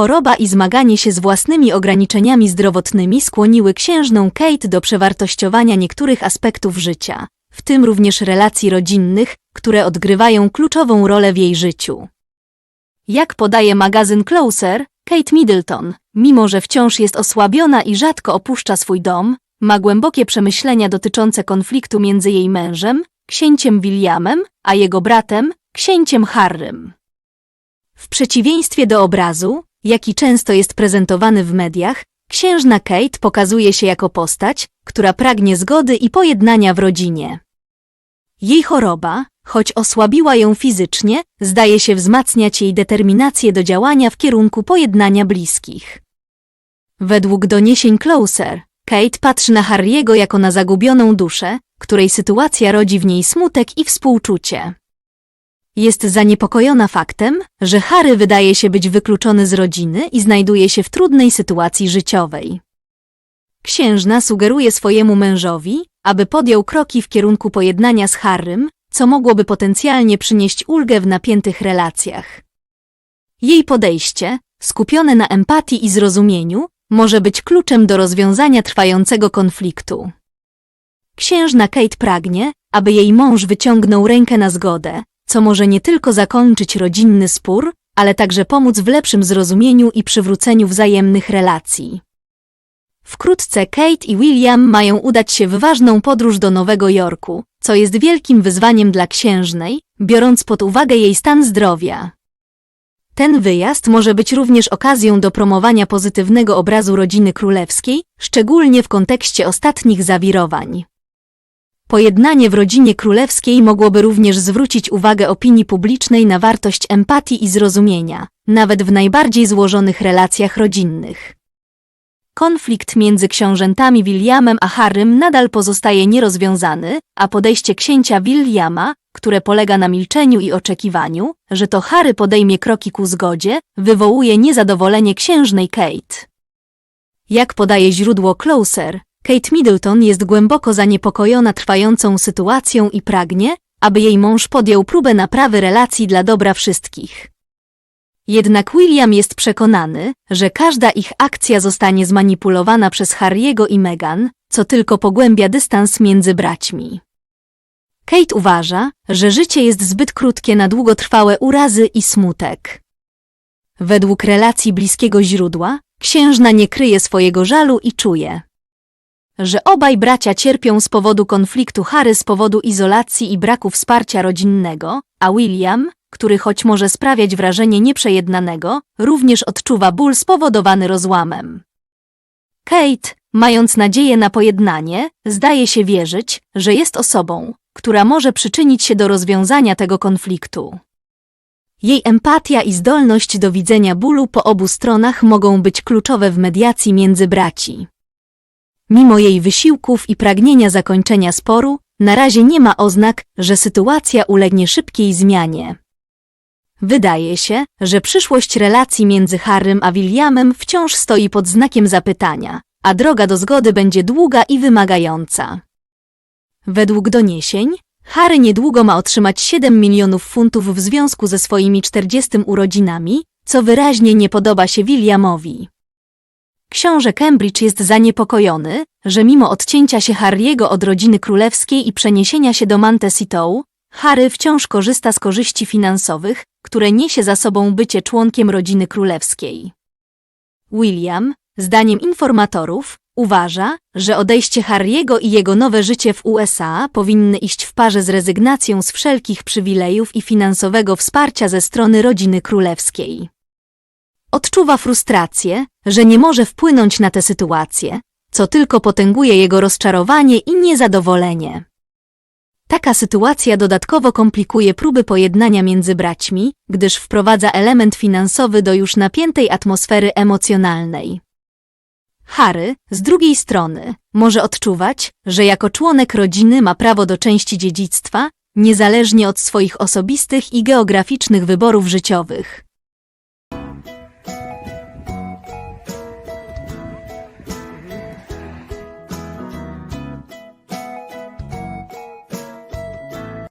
Choroba i zmaganie się z własnymi ograniczeniami zdrowotnymi skłoniły księżną Kate do przewartościowania niektórych aspektów życia, w tym również relacji rodzinnych, które odgrywają kluczową rolę w jej życiu. Jak podaje magazyn Closer, Kate Middleton, mimo że wciąż jest osłabiona i rzadko opuszcza swój dom, ma głębokie przemyślenia dotyczące konfliktu między jej mężem, księciem Williamem, a jego bratem, księciem Harrym. W przeciwieństwie do obrazu, jaki często jest prezentowany w mediach, księżna Kate pokazuje się jako postać, która pragnie zgody i pojednania w rodzinie. Jej choroba, choć osłabiła ją fizycznie, zdaje się wzmacniać jej determinację do działania w kierunku pojednania bliskich. Według doniesień Closer, Kate patrzy na Harry'ego jako na zagubioną duszę, której sytuacja rodzi w niej smutek i współczucie. Jest zaniepokojona faktem, że Harry wydaje się być wykluczony z rodziny i znajduje się w trudnej sytuacji życiowej. Księżna sugeruje swojemu mężowi, aby podjął kroki w kierunku pojednania z Harrym, co mogłoby potencjalnie przynieść ulgę w napiętych relacjach. Jej podejście, skupione na empatii i zrozumieniu, może być kluczem do rozwiązania trwającego konfliktu. Księżna Kate pragnie, aby jej mąż wyciągnął rękę na zgodę, co może nie tylko zakończyć rodzinny spór, ale także pomóc w lepszym zrozumieniu i przywróceniu wzajemnych relacji. Wkrótce Kate i William mają udać się w ważną podróż do Nowego Jorku, co jest wielkim wyzwaniem dla księżnej, biorąc pod uwagę jej stan zdrowia. Ten wyjazd może być również okazją do promowania pozytywnego obrazu rodziny królewskiej, szczególnie w kontekście ostatnich zawirowań. Pojednanie w rodzinie królewskiej mogłoby również zwrócić uwagę opinii publicznej na wartość empatii i zrozumienia, nawet w najbardziej złożonych relacjach rodzinnych. Konflikt między książętami Williamem a Harrym nadal pozostaje nierozwiązany, a podejście księcia Williama, które polega na milczeniu i oczekiwaniu, że to Harry podejmie kroki ku zgodzie, wywołuje niezadowolenie księżnej Kate. Jak podaje źródło Closer, Kate Middleton jest głęboko zaniepokojona trwającą sytuacją i pragnie, aby jej mąż podjął próbę naprawy relacji dla dobra wszystkich. Jednak William jest przekonany, że każda ich akcja zostanie zmanipulowana przez Harry'ego i Meghan, co tylko pogłębia dystans między braćmi. Kate uważa, że życie jest zbyt krótkie na długotrwałe urazy i smutek. Według relacji bliskiego źródła, księżna nie kryje swojego żalu i czuje, że obaj bracia cierpią z powodu konfliktu Harry z powodu izolacji i braku wsparcia rodzinnego, a William, który choć może sprawiać wrażenie nieprzejednanego, również odczuwa ból spowodowany rozłamem. Kate, mając nadzieję na pojednanie, zdaje się wierzyć, że jest osobą, która może przyczynić się do rozwiązania tego konfliktu. Jej empatia i zdolność do widzenia bólu po obu stronach mogą być kluczowe w mediacji między braci. Mimo jej wysiłków i pragnienia zakończenia sporu, na razie nie ma oznak, że sytuacja ulegnie szybkiej zmianie. Wydaje się, że przyszłość relacji między Harrym a Williamem wciąż stoi pod znakiem zapytania, a droga do zgody będzie długa i wymagająca. Według doniesień, Harry niedługo ma otrzymać 7 milionów funtów w związku ze swoimi 40 urodzinami, co wyraźnie nie podoba się Williamowi. Książę Cambridge jest zaniepokojony, że mimo odcięcia się Harry'ego od rodziny królewskiej i przeniesienia się do Montecito, Harry wciąż korzysta z korzyści finansowych, które niesie za sobą bycie członkiem rodziny królewskiej. William, zdaniem informatorów, uważa, że odejście Harry'ego i jego nowe życie w USA powinny iść w parze z rezygnacją z wszelkich przywilejów i finansowego wsparcia ze strony rodziny królewskiej. Odczuwa frustrację, że nie może wpłynąć na tę sytuację, co tylko potęguje jego rozczarowanie i niezadowolenie. Taka sytuacja dodatkowo komplikuje próby pojednania między braćmi, gdyż wprowadza element finansowy do już napiętej atmosfery emocjonalnej. Harry, z drugiej strony, może odczuwać, że jako członek rodziny ma prawo do części dziedzictwa, niezależnie od swoich osobistych i geograficznych wyborów życiowych.